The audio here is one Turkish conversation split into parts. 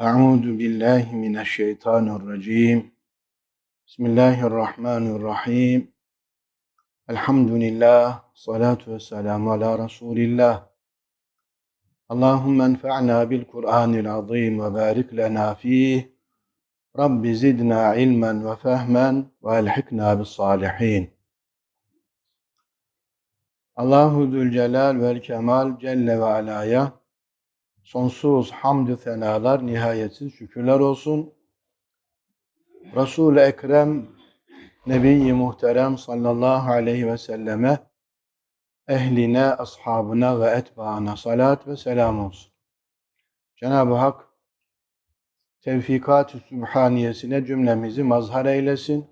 أعوذ بالله من الشيطان الرجيم بسم الله الرحمن الرحيم الحمد لله صلاة والسلام على رسول الله اللهم انفعنا بالقرآن العظيم وبارك لنا فيه رب زدنا علما وفهما والحقنا بالصالحين Allahu Zülcelal vel Kemal Celle ve Ala'ya sonsuz hamdü senalar, nihayetsiz şükürler olsun. Resul-i Ekrem, Nebi-i Muhterem sallallahu aleyhi ve selleme, ehline, ashabına ve etbaına salat ve selam olsun. Cenab-ı Hak tevfikat-ı sübhaniyesine cümlemizi mazhar eylesin.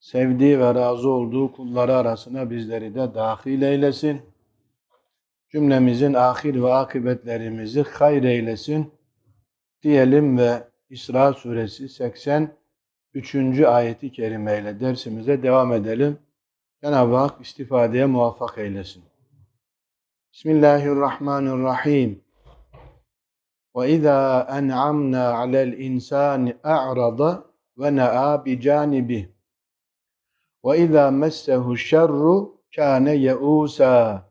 Sevdiği ve razı olduğu kulları arasına bizleri de dahil eylesin cümlemizin ahir ve akıbetlerimizi hayır eylesin diyelim ve İsra suresi 83. ayeti kerimeyle dersimize devam edelim. Cenab-ı Hak istifadeye muvaffak eylesin. Bismillahirrahmanirrahim. Ve izâ en'amnâ alel insâni a'rada ve ne'â bi canibih. Ve izâ messehu şerru kâne ye'ûsâ.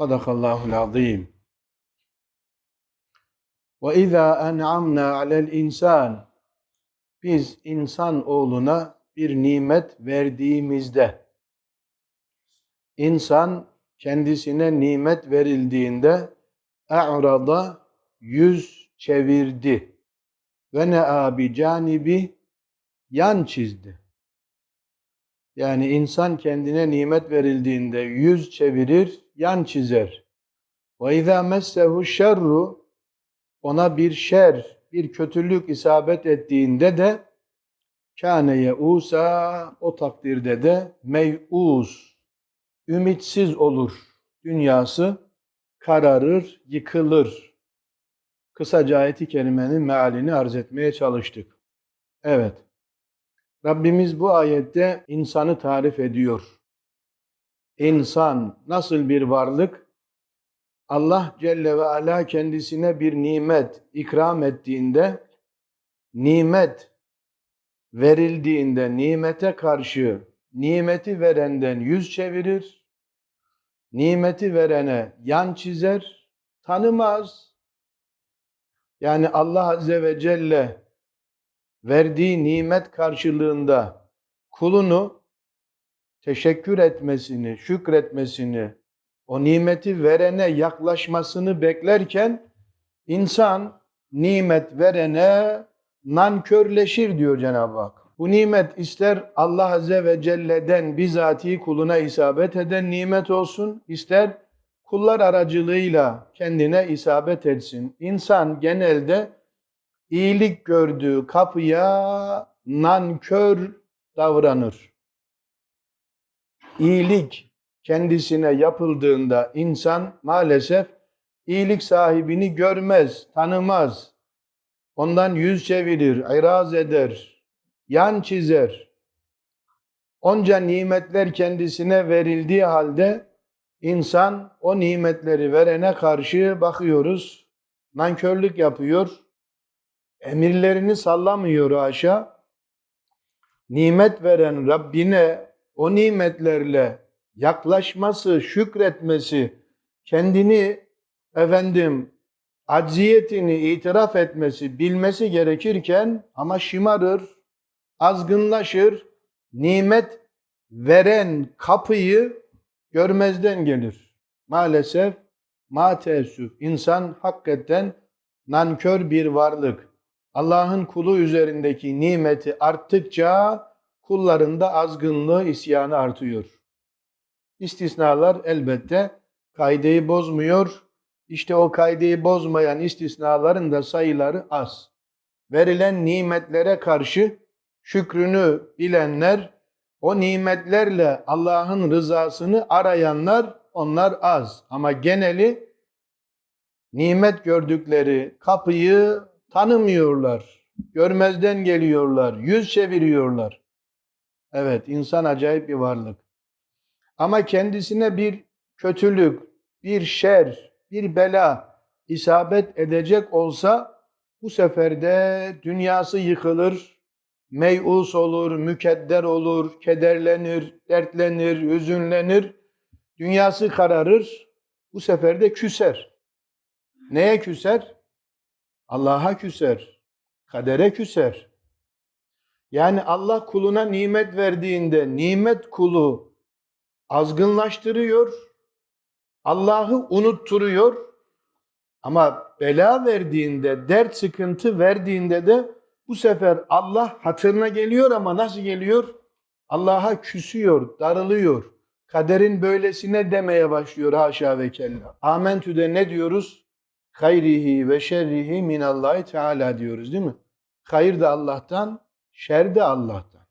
Sadakallahul azim. Ve izâ en'amnâ alel insan. Biz insan oğluna bir nimet verdiğimizde, insan kendisine nimet verildiğinde e'rada yüz çevirdi ve ne abi canibi yan çizdi. Yani insan kendine nimet verildiğinde yüz çevirir, yan çizer. Ve izâ messehu şerru ona bir şer, bir kötülük isabet ettiğinde de kâne yeûsâ o takdirde de mey'ûs, ümitsiz olur. Dünyası kararır, yıkılır. Kısaca ayeti kerimenin mealini arz etmeye çalıştık. Evet. Rabbimiz bu ayette insanı tarif ediyor. İnsan nasıl bir varlık? Allah Celle ve Ala kendisine bir nimet ikram ettiğinde, nimet verildiğinde nimete karşı nimeti verenden yüz çevirir, nimeti verene yan çizer, tanımaz. Yani Allah Azze ve Celle verdiği nimet karşılığında kulunu teşekkür etmesini, şükretmesini, o nimeti verene yaklaşmasını beklerken insan nimet verene nankörleşir diyor Cenab-ı Hak. Bu nimet ister Allah Azze ve Celle'den bizatihi kuluna isabet eden nimet olsun, ister kullar aracılığıyla kendine isabet etsin. İnsan genelde iyilik gördüğü kapıya nankör davranır. İyilik kendisine yapıldığında insan maalesef iyilik sahibini görmez, tanımaz. Ondan yüz çevirir, iraz eder, yan çizer. Onca nimetler kendisine verildiği halde insan o nimetleri verene karşı bakıyoruz, nankörlük yapıyor, emirlerini sallamıyor aşağı. Nimet veren Rabbine o nimetlerle yaklaşması, şükretmesi, kendini efendim acziyetini itiraf etmesi, bilmesi gerekirken ama şımarır, azgınlaşır, nimet veren kapıyı görmezden gelir. Maalesef ma teessüf insan hakikaten nankör bir varlık. Allah'ın kulu üzerindeki nimeti arttıkça kullarında azgınlığı, isyanı artıyor. İstisnalar elbette kaideyi bozmuyor. İşte o kaideyi bozmayan istisnaların da sayıları az. Verilen nimetlere karşı şükrünü bilenler, o nimetlerle Allah'ın rızasını arayanlar onlar az. Ama geneli nimet gördükleri kapıyı tanımıyorlar. Görmezden geliyorlar, yüz çeviriyorlar. Evet, insan acayip bir varlık. Ama kendisine bir kötülük, bir şer, bir bela isabet edecek olsa Bu sefer de dünyası yıkılır, meyus olur, mükedder olur, kederlenir, dertlenir, hüzünlenir. Dünyası kararır. Bu sefer de küser. Neye küser? Allah'a küser. Kadere küser. Yani Allah kuluna nimet verdiğinde nimet kulu azgınlaştırıyor. Allah'ı unutturuyor. Ama bela verdiğinde, dert sıkıntı verdiğinde de bu sefer Allah hatırına geliyor ama nasıl geliyor? Allah'a küsüyor, darılıyor. Kaderin böylesine demeye başlıyor haşa ve kella. Amentü'de ne diyoruz? Hayrihi ve şerrihi minallahi teala diyoruz değil mi? Hayır da Allah'tan, şer de Allah'tan.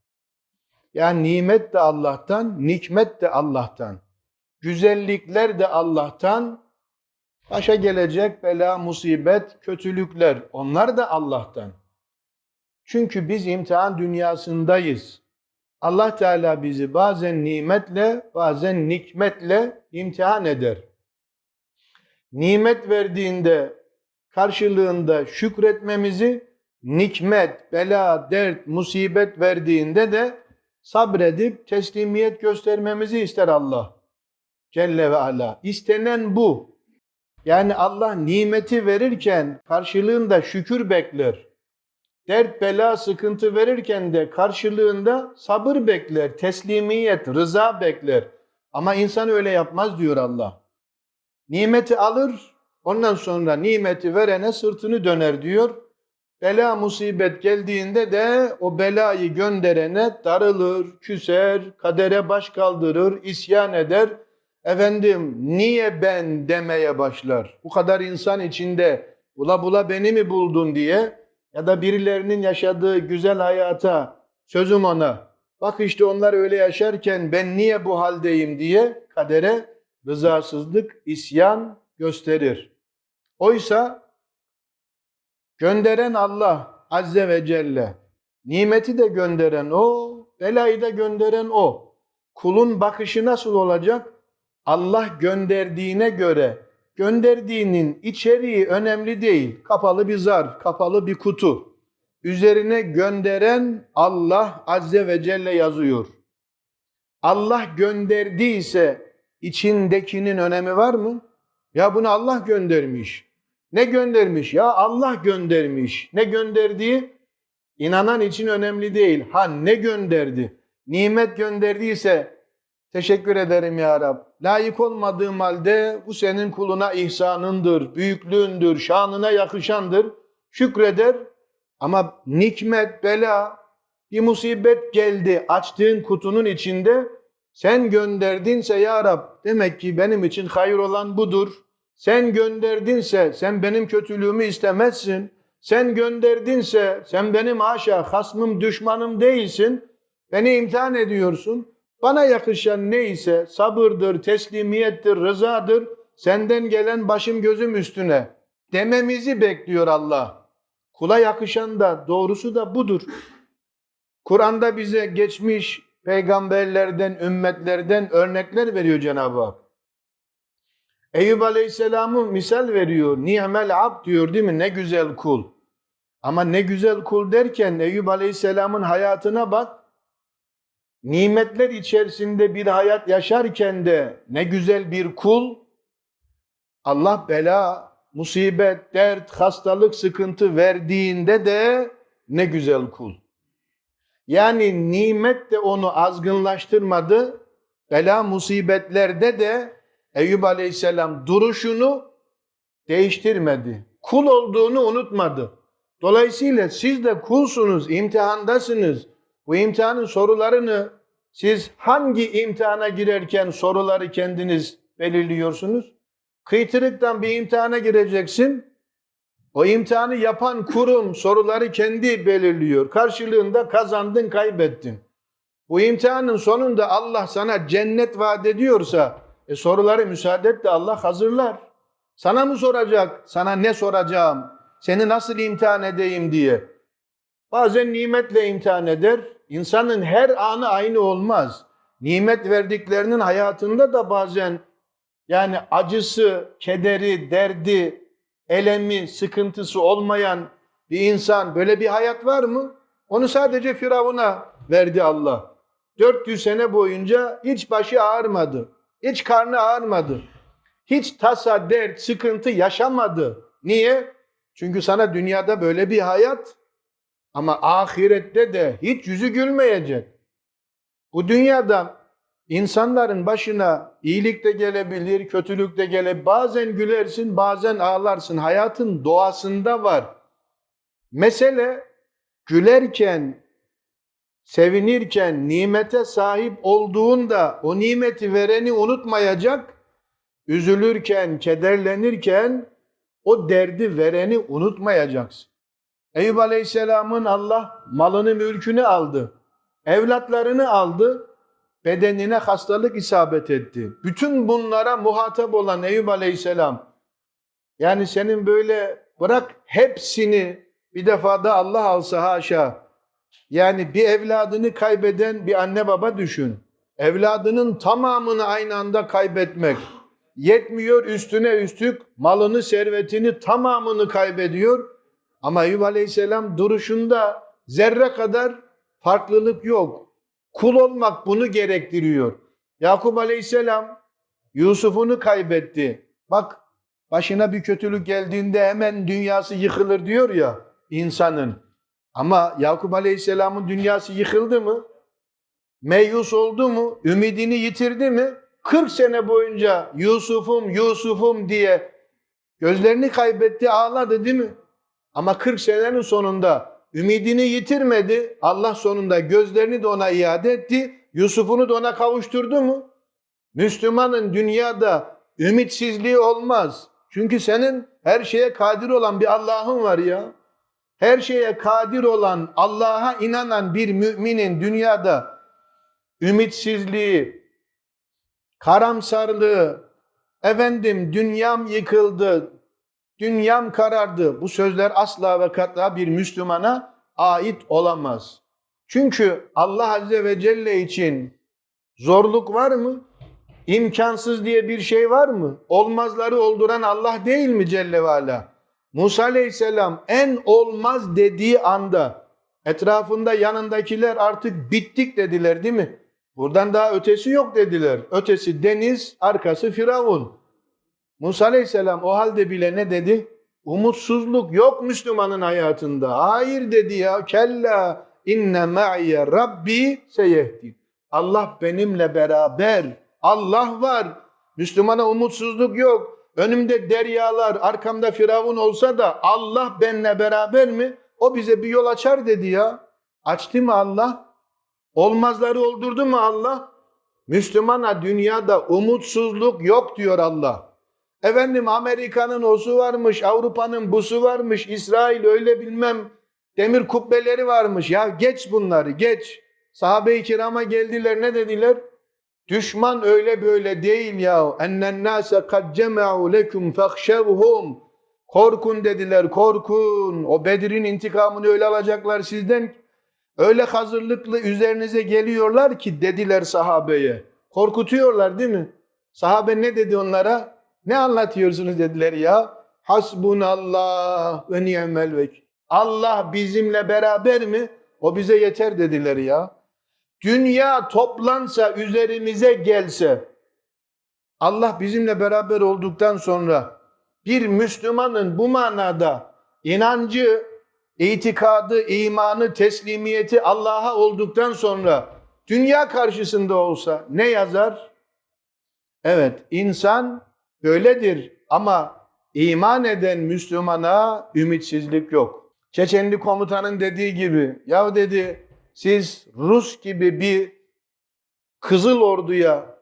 Yani nimet de Allah'tan, nikmet de Allah'tan. Güzellikler de Allah'tan, başa gelecek bela, musibet, kötülükler onlar da Allah'tan. Çünkü biz imtihan dünyasındayız. Allah Teala bizi bazen nimetle, bazen nikmetle imtihan eder. Nimet verdiğinde karşılığında şükretmemizi, nikmet, bela, dert, musibet verdiğinde de sabredip teslimiyet göstermemizi ister Allah. Celle ve Ala. İstenen bu. Yani Allah nimeti verirken karşılığında şükür bekler. Dert, bela, sıkıntı verirken de karşılığında sabır bekler, teslimiyet, rıza bekler. Ama insan öyle yapmaz diyor Allah. Nimeti alır, ondan sonra nimeti verene sırtını döner diyor. Bela musibet geldiğinde de o belayı gönderene darılır, küser, kadere baş kaldırır, isyan eder. Efendim niye ben demeye başlar. Bu kadar insan içinde bula bula beni mi buldun diye ya da birilerinin yaşadığı güzel hayata sözüm ona. Bak işte onlar öyle yaşarken ben niye bu haldeyim diye kadere rızasızlık, isyan gösterir. Oysa gönderen Allah Azze ve Celle, nimeti de gönderen O, belayı da gönderen O. Kulun bakışı nasıl olacak? Allah gönderdiğine göre gönderdiğinin içeriği önemli değil. Kapalı bir zarf, kapalı bir kutu. Üzerine gönderen Allah Azze ve Celle yazıyor. Allah gönderdiyse içindekinin önemi var mı? Ya bunu Allah göndermiş. Ne göndermiş? Ya Allah göndermiş. Ne gönderdiği inanan için önemli değil. Ha ne gönderdi? Nimet gönderdiyse Teşekkür ederim ya Rab. Layık olmadığım halde bu senin kuluna ihsanındır, büyüklüğündür, şanına yakışandır. Şükreder ama nikmet, bela, bir musibet geldi açtığın kutunun içinde. Sen gönderdinse ya Rab demek ki benim için hayır olan budur. Sen gönderdinse sen benim kötülüğümü istemezsin. Sen gönderdinse sen benim haşa hasmım düşmanım değilsin. Beni imtihan ediyorsun. Bana yakışan neyse sabırdır, teslimiyettir, rızadır. Senden gelen başım gözüm üstüne dememizi bekliyor Allah. Kula yakışan da doğrusu da budur. Kur'an'da bize geçmiş peygamberlerden, ümmetlerden örnekler veriyor Cenab-ı Hak. Eyüp Aleyhisselam'ı misal veriyor. Ni'mel abd diyor değil mi? Ne güzel kul. Ama ne güzel kul derken Eyüp Aleyhisselam'ın hayatına bak. Nimetler içerisinde bir hayat yaşarken de ne güzel bir kul. Allah bela, musibet, dert, hastalık, sıkıntı verdiğinde de ne güzel kul. Yani nimet de onu azgınlaştırmadı. Bela musibetlerde de Eyüp Aleyhisselam duruşunu değiştirmedi. Kul olduğunu unutmadı. Dolayısıyla siz de kulsunuz, imtihandasınız. Bu imtihanın sorularını siz hangi imtihana girerken soruları kendiniz belirliyorsunuz? Kıytırıktan bir imtihana gireceksin. O imtihanı yapan kurum soruları kendi belirliyor. Karşılığında kazandın, kaybettin. Bu imtihanın sonunda Allah sana cennet vaat ediyorsa e soruları müsaade et de Allah hazırlar. Sana mı soracak? Sana ne soracağım? Seni nasıl imtihan edeyim diye. Bazen nimetle imtihan eder. İnsanın her anı aynı olmaz. Nimet verdiklerinin hayatında da bazen yani acısı, kederi, derdi, elemi, sıkıntısı olmayan bir insan böyle bir hayat var mı? Onu sadece Firavun'a verdi Allah. 400 sene boyunca hiç başı ağrımadı. Hiç karnı ağrımadı. Hiç tasa, dert, sıkıntı yaşamadı. Niye? Çünkü sana dünyada böyle bir hayat ama ahirette de hiç yüzü gülmeyecek. Bu dünyada insanların başına iyilik de gelebilir, kötülük de gelebilir. Bazen gülersin, bazen ağlarsın. Hayatın doğasında var. Mesele gülerken, sevinirken, nimete sahip olduğunda o nimeti vereni unutmayacak, üzülürken, kederlenirken o derdi vereni unutmayacaksın. Eyüp Aleyhisselam'ın Allah malını mülkünü aldı. Evlatlarını aldı. Bedenine hastalık isabet etti. Bütün bunlara muhatap olan Eyüp Aleyhisselam yani senin böyle bırak hepsini bir defada Allah alsa haşa. Yani bir evladını kaybeden bir anne baba düşün. Evladının tamamını aynı anda kaybetmek. Yetmiyor üstüne üstlük malını, servetini tamamını kaybediyor. Ama Eyüp Aleyhisselam duruşunda zerre kadar farklılık yok. Kul olmak bunu gerektiriyor. Yakup Aleyhisselam Yusuf'unu kaybetti. Bak başına bir kötülük geldiğinde hemen dünyası yıkılır diyor ya insanın. Ama Yakup Aleyhisselam'ın dünyası yıkıldı mı? Meyus oldu mu? Ümidini yitirdi mi? 40 sene boyunca Yusuf'um Yusuf'um diye gözlerini kaybetti ağladı değil mi? Ama 40 senenin sonunda ümidini yitirmedi. Allah sonunda gözlerini de ona iade etti. Yusuf'unu da ona kavuşturdu mu? Müslümanın dünyada ümitsizliği olmaz. Çünkü senin her şeye kadir olan bir Allah'ın var ya. Her şeye kadir olan, Allah'a inanan bir müminin dünyada ümitsizliği, karamsarlığı, efendim dünyam yıkıldı, dünyam karardı. Bu sözler asla ve katla bir Müslümana ait olamaz. Çünkü Allah Azze ve Celle için zorluk var mı? İmkansız diye bir şey var mı? Olmazları olduran Allah değil mi Celle ve Ala? Musa Aleyhisselam en olmaz dediği anda etrafında yanındakiler artık bittik dediler değil mi? Buradan daha ötesi yok dediler. Ötesi deniz, arkası Firavun. Musa Aleyhisselam o halde bile ne dedi? Umutsuzluk yok Müslümanın hayatında. Hayır dedi ya. Kella inne ma'iye rabbi seyehdi. Allah benimle beraber. Allah var. Müslümana umutsuzluk yok. Önümde deryalar, arkamda Firavun olsa da Allah benimle beraber mi? O bize bir yol açar dedi ya. Açtı mı Allah? Olmazları oldurdu mu Allah? Müslümana dünyada umutsuzluk yok diyor Allah. Efendim Amerika'nın osu varmış, Avrupa'nın busu varmış, İsrail öyle bilmem demir kubbeleri varmış. Ya geç bunları geç. Sahabe-i kirama geldiler ne dediler? Düşman öyle böyle değil ya. Ennen nase kad cema'u lekum fakhşevhum. Korkun dediler, korkun. O Bedir'in intikamını öyle alacaklar sizden. Öyle hazırlıklı üzerinize geliyorlar ki dediler sahabeye. Korkutuyorlar değil mi? Sahabe ne dedi onlara? Ne anlatıyorsunuz dediler ya. Hasbunallah ve ni'mel vekil. Allah bizimle beraber mi? O bize yeter dediler ya. Dünya toplansa üzerimize gelse Allah bizimle beraber olduktan sonra bir Müslümanın bu manada inancı, itikadı, imanı, teslimiyeti Allah'a olduktan sonra dünya karşısında olsa ne yazar? Evet, insan böyledir ama iman eden Müslümana ümitsizlik yok. Çeçenli komutanın dediği gibi, ya dedi siz Rus gibi bir Kızıl Ordu'ya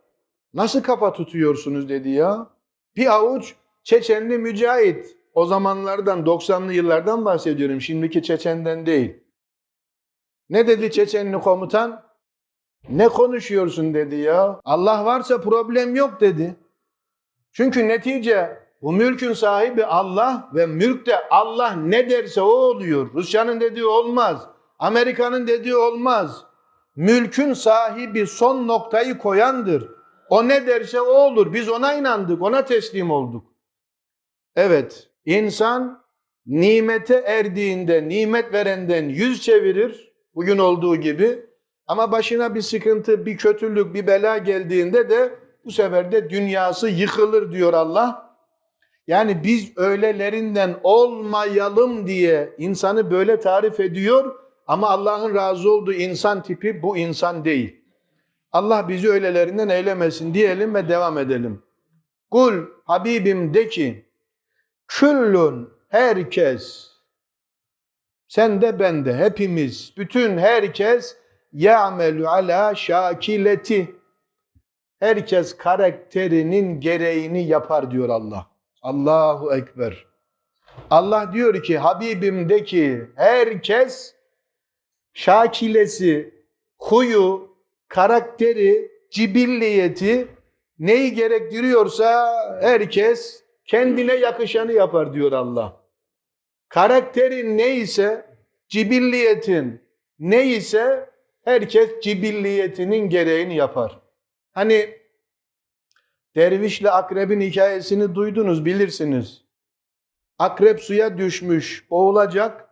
nasıl kafa tutuyorsunuz dedi ya. Bir avuç Çeçenli mücahit. O zamanlardan 90'lı yıllardan bahsediyorum. Şimdiki Çeçen'den değil. Ne dedi Çeçenli komutan? Ne konuşuyorsun dedi ya. Allah varsa problem yok dedi. Çünkü netice bu mülkün sahibi Allah ve mülkte Allah ne derse o oluyor. Rusya'nın dediği olmaz. Amerika'nın dediği olmaz. Mülkün sahibi son noktayı koyandır. O ne derse o olur. Biz ona inandık, ona teslim olduk. Evet, insan nimete erdiğinde nimet verenden yüz çevirir bugün olduğu gibi ama başına bir sıkıntı, bir kötülük, bir bela geldiğinde de bu sefer de dünyası yıkılır diyor Allah. Yani biz öylelerinden olmayalım diye insanı böyle tarif ediyor ama Allah'ın razı olduğu insan tipi bu insan değil. Allah bizi öylelerinden eylemesin diyelim ve devam edelim. Kul Habibim de ki küllün herkes sen de ben de hepimiz bütün herkes ya'melu ala şakileti herkes karakterinin gereğini yapar diyor Allah. Allahu Ekber. Allah diyor ki Habibim de ki herkes şakilesi, huyu, karakteri, cibilliyeti neyi gerektiriyorsa herkes kendine yakışanı yapar diyor Allah. Karakterin neyse, cibilliyetin neyse herkes cibilliyetinin gereğini yapar. Hani dervişle akrebin hikayesini duydunuz, bilirsiniz. Akrep suya düşmüş, boğulacak.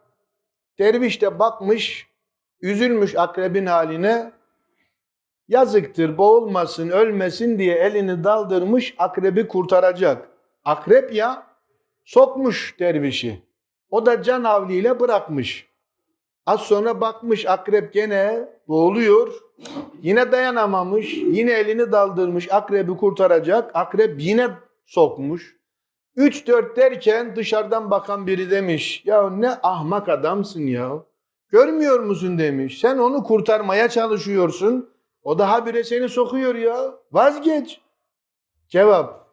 Derviş de bakmış, üzülmüş akrebin haline. Yazıktır, boğulmasın, ölmesin diye elini daldırmış, akrebi kurtaracak. Akrep ya, sokmuş dervişi. O da can havliyle bırakmış. Az sonra bakmış akrep gene boğuluyor. Yine dayanamamış. Yine elini daldırmış akrebi kurtaracak. Akrep yine sokmuş. 3-4 derken dışarıdan bakan biri demiş. Ya ne ahmak adamsın ya. Görmüyor musun demiş. Sen onu kurtarmaya çalışıyorsun. O da habire seni sokuyor ya. Vazgeç. Cevap.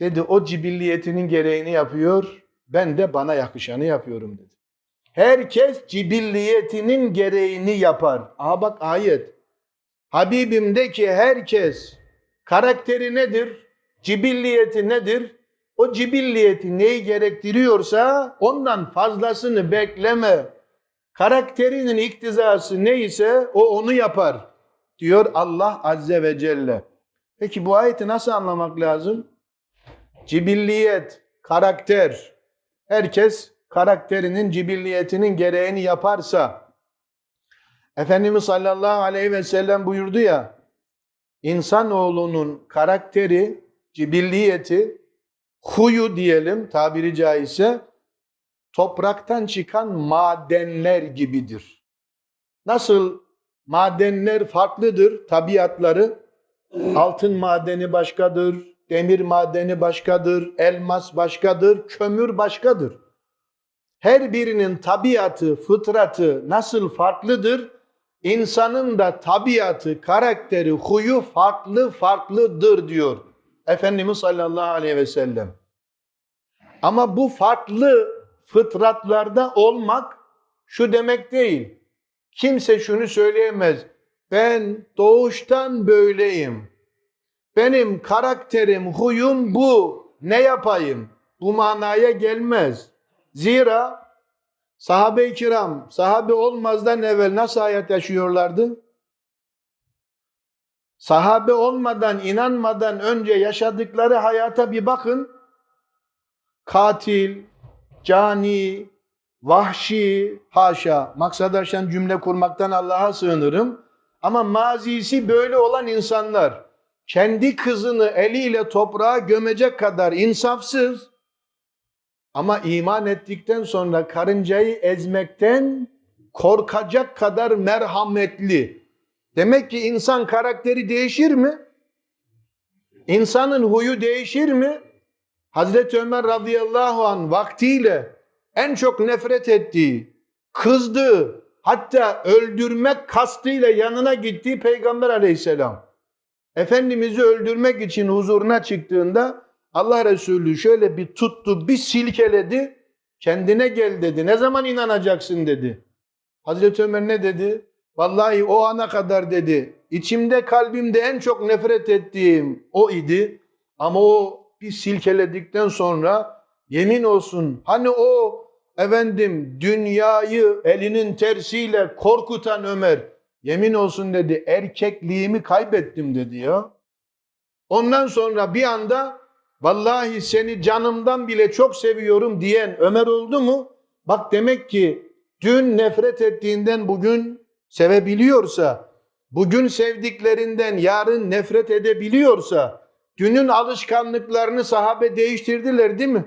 Dedi o cibilliyetinin gereğini yapıyor. Ben de bana yakışanı yapıyorum dedi. Herkes cibilliyetinin gereğini yapar. Aha bak ayet. Habibim de ki herkes karakteri nedir? Cibilliyeti nedir? O cibilliyeti neyi gerektiriyorsa ondan fazlasını bekleme. Karakterinin iktizası neyse o onu yapar diyor Allah Azze ve Celle. Peki bu ayeti nasıl anlamak lazım? Cibilliyet, karakter. Herkes karakterinin, cibilliyetinin gereğini yaparsa Efendimiz sallallahu aleyhi ve sellem buyurdu ya insanoğlunun karakteri, cibilliyeti, huyu diyelim tabiri caizse topraktan çıkan madenler gibidir. Nasıl madenler farklıdır tabiatları? Altın madeni başkadır, demir madeni başkadır, elmas başkadır, kömür başkadır. Her birinin tabiatı, fıtratı nasıl farklıdır? İnsanın da tabiatı, karakteri, huyu farklı farklıdır diyor Efendimiz sallallahu aleyhi ve sellem. Ama bu farklı fıtratlarda olmak şu demek değil. Kimse şunu söyleyemez. Ben doğuştan böyleyim. Benim karakterim, huyum bu. Ne yapayım? Bu manaya gelmez. Zira sahabe-i kiram sahabe olmazdan evvel nasıl hayat yaşıyorlardı? Sahabe olmadan, inanmadan önce yaşadıkları hayata bir bakın. Katil, cani, vahşi, haşa. Maksat aşan cümle kurmaktan Allah'a sığınırım. Ama mazisi böyle olan insanlar kendi kızını eliyle toprağa gömecek kadar insafsız ama iman ettikten sonra karıncayı ezmekten korkacak kadar merhametli. Demek ki insan karakteri değişir mi? İnsanın huyu değişir mi? Hazreti Ömer radıyallahu an vaktiyle en çok nefret ettiği, kızdığı, hatta öldürmek kastıyla yanına gittiği Peygamber aleyhisselam. Efendimiz'i öldürmek için huzuruna çıktığında Allah Resulü şöyle bir tuttu, bir silkeledi. Kendine gel dedi. Ne zaman inanacaksın dedi. Hazreti Ömer ne dedi? Vallahi o ana kadar dedi. İçimde kalbimde en çok nefret ettiğim o idi. Ama o bir silkeledikten sonra yemin olsun hani o efendim dünyayı elinin tersiyle korkutan Ömer yemin olsun dedi erkekliğimi kaybettim dedi ya. Ondan sonra bir anda vallahi seni canımdan bile çok seviyorum diyen Ömer oldu mu? Bak demek ki dün nefret ettiğinden bugün sevebiliyorsa, bugün sevdiklerinden yarın nefret edebiliyorsa, dünün alışkanlıklarını sahabe değiştirdiler değil mi?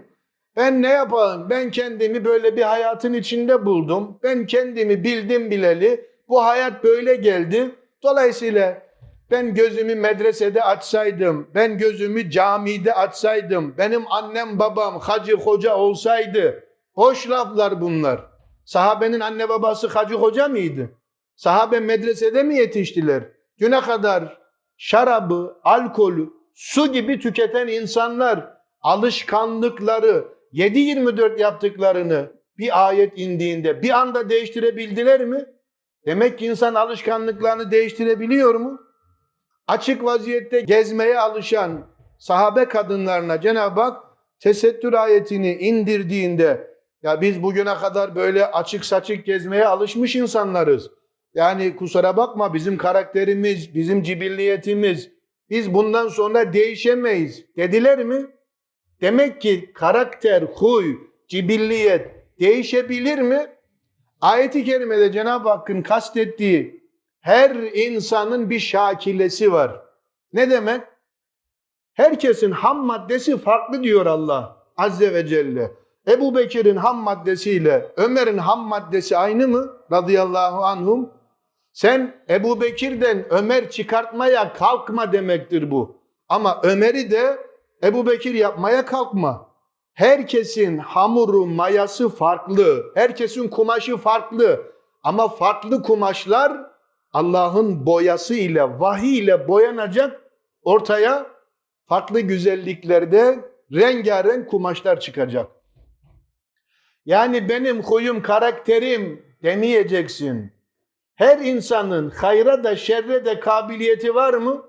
Ben ne yapayım? Ben kendimi böyle bir hayatın içinde buldum. Ben kendimi bildim bileli. Bu hayat böyle geldi. Dolayısıyla ben gözümü medresede açsaydım, ben gözümü camide açsaydım, benim annem babam hacı hoca olsaydı, boş laflar bunlar. Sahabenin anne babası hacı hoca mıydı? Sahabe medresede mi yetiştiler? Düne kadar şarabı, alkolü, su gibi tüketen insanlar alışkanlıkları 7-24 yaptıklarını bir ayet indiğinde bir anda değiştirebildiler mi? Demek ki insan alışkanlıklarını değiştirebiliyor mu? Açık vaziyette gezmeye alışan sahabe kadınlarına Cenab-ı Hak tesettür ayetini indirdiğinde ya biz bugüne kadar böyle açık saçık gezmeye alışmış insanlarız. Yani kusura bakma bizim karakterimiz, bizim cibilliyetimiz, biz bundan sonra değişemeyiz dediler mi? Demek ki karakter, huy, cibilliyet değişebilir mi? Ayeti kerimede Cenab-ı Hakk'ın kastettiği her insanın bir şakilesi var. Ne demek? Herkesin ham maddesi farklı diyor Allah Azze ve Celle. Ebu Bekir'in ham maddesiyle Ömer'in ham maddesi aynı mı? Radıyallahu anhum. Sen Ebu Bekir'den Ömer çıkartmaya kalkma demektir bu. Ama Ömer'i de Ebu Bekir yapmaya kalkma. Herkesin hamuru, mayası farklı. Herkesin kumaşı farklı. Ama farklı kumaşlar Allah'ın boyası ile, vahiy ile boyanacak ortaya farklı güzelliklerde rengarenk kumaşlar çıkacak. Yani benim huyum, karakterim demeyeceksin. Her insanın hayra da şerre de kabiliyeti var mı?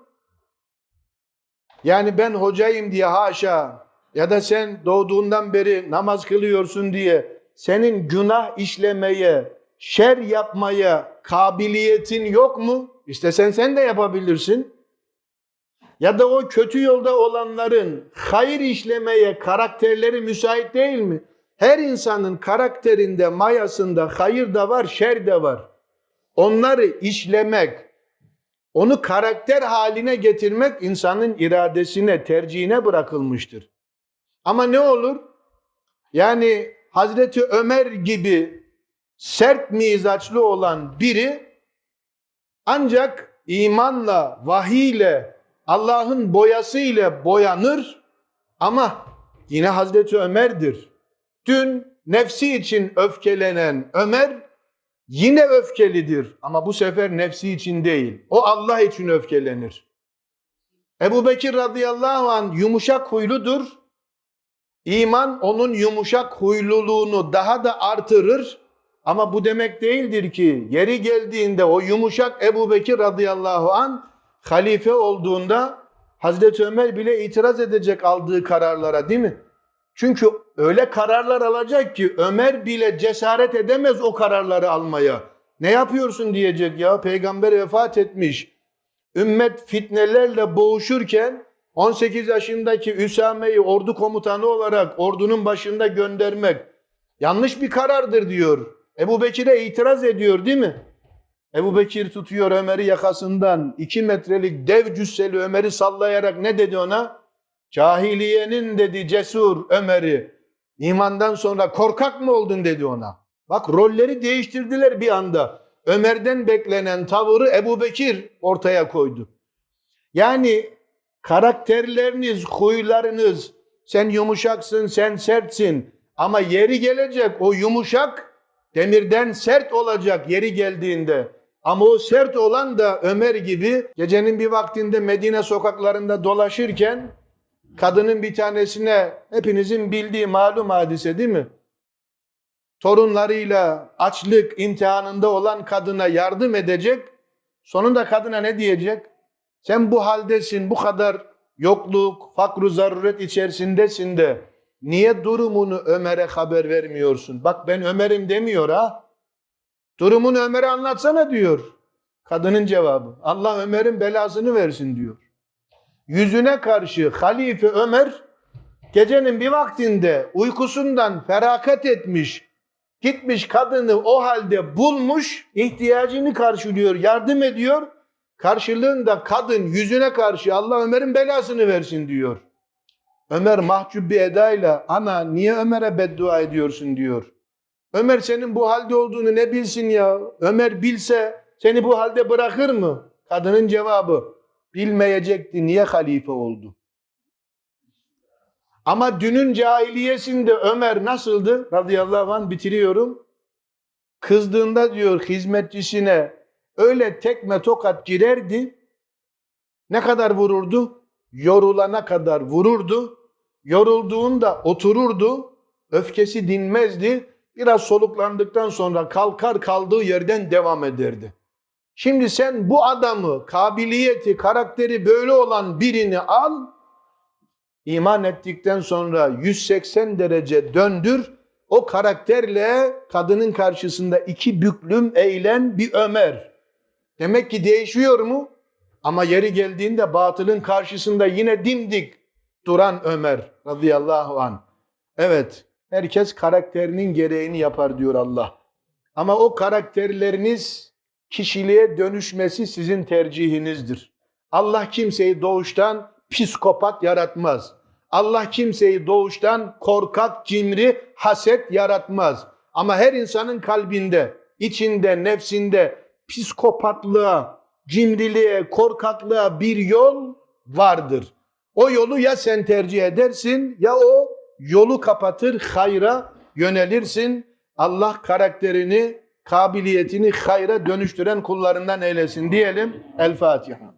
Yani ben hocayım diye haşa ya da sen doğduğundan beri namaz kılıyorsun diye senin günah işlemeye, şer yapmaya kabiliyetin yok mu? İstesen sen de yapabilirsin. Ya da o kötü yolda olanların hayır işlemeye karakterleri müsait değil mi? Her insanın karakterinde, mayasında hayır da var, şer de var. Onları işlemek, onu karakter haline getirmek insanın iradesine, tercihine bırakılmıştır. Ama ne olur? Yani Hazreti Ömer gibi sert mizaçlı olan biri ancak imanla, vahiyle, Allah'ın boyasıyla boyanır ama yine Hazreti Ömer'dir. Dün nefsi için öfkelenen Ömer yine öfkelidir ama bu sefer nefsi için değil. O Allah için öfkelenir. Ebu Bekir radıyallahu an yumuşak huyludur. İman onun yumuşak huyluluğunu daha da artırır. Ama bu demek değildir ki yeri geldiğinde o yumuşak Ebu Bekir radıyallahu an halife olduğunda Hazreti Ömer bile itiraz edecek aldığı kararlara değil mi? Çünkü öyle kararlar alacak ki Ömer bile cesaret edemez o kararları almaya. Ne yapıyorsun diyecek ya peygamber vefat etmiş. Ümmet fitnelerle boğuşurken 18 yaşındaki Üsame'yi ordu komutanı olarak ordunun başında göndermek yanlış bir karardır diyor. Ebu Bekir'e itiraz ediyor değil mi? Ebu Bekir tutuyor Ömer'i yakasından iki metrelik dev cüsseli Ömer'i sallayarak ne dedi ona? Cahiliyenin dedi cesur Ömer'i. İmandan sonra korkak mı oldun dedi ona. Bak rolleri değiştirdiler bir anda. Ömer'den beklenen tavırı Ebu Bekir ortaya koydu. Yani karakterleriniz, huylarınız, sen yumuşaksın, sen sertsin. Ama yeri gelecek o yumuşak demirden sert olacak yeri geldiğinde. Ama o sert olan da Ömer gibi gecenin bir vaktinde Medine sokaklarında dolaşırken kadının bir tanesine hepinizin bildiği malum hadise değil mi? Torunlarıyla açlık imtihanında olan kadına yardım edecek. Sonunda kadına ne diyecek? Sen bu haldesin, bu kadar yokluk, fakru zaruret içerisindesin de niye durumunu Ömer'e haber vermiyorsun? Bak ben Ömer'im demiyor ha. Durumunu Ömer'e anlatsana diyor. Kadının cevabı. Allah Ömer'in belasını versin diyor. Yüzüne karşı Halife Ömer Gecenin bir vaktinde uykusundan ferakat etmiş, gitmiş kadını o halde bulmuş, ihtiyacını karşılıyor, yardım ediyor. Karşılığında kadın yüzüne karşı Allah Ömer'in belasını versin diyor. Ömer mahcup bir edayla ana niye Ömer'e beddua ediyorsun diyor. Ömer senin bu halde olduğunu ne bilsin ya? Ömer bilse seni bu halde bırakır mı? Kadının cevabı bilmeyecekti niye halife oldu? Ama dünün cahiliyesinde Ömer nasıldı? Radıyallahu anh bitiriyorum. Kızdığında diyor hizmetçisine öyle tekme tokat girerdi. Ne kadar vururdu? Yorulana kadar vururdu. Yorulduğunda otururdu. Öfkesi dinmezdi. Biraz soluklandıktan sonra kalkar kaldığı yerden devam ederdi. Şimdi sen bu adamı, kabiliyeti, karakteri böyle olan birini al, iman ettikten sonra 180 derece döndür, o karakterle kadının karşısında iki büklüm eğlen bir Ömer. Demek ki değişiyor mu? Ama yeri geldiğinde batılın karşısında yine dimdik duran Ömer radıyallahu an. Evet, herkes karakterinin gereğini yapar diyor Allah. Ama o karakterleriniz kişiliğe dönüşmesi sizin tercihinizdir. Allah kimseyi doğuştan psikopat yaratmaz. Allah kimseyi doğuştan korkak, cimri, haset yaratmaz. Ama her insanın kalbinde, içinde, nefsinde psikopatlığa, cimriliğe, korkaklığa bir yol vardır. O yolu ya sen tercih edersin ya o yolu kapatır, hayra yönelirsin. Allah karakterini, kabiliyetini hayra dönüştüren kullarından eylesin diyelim. El Fatiha.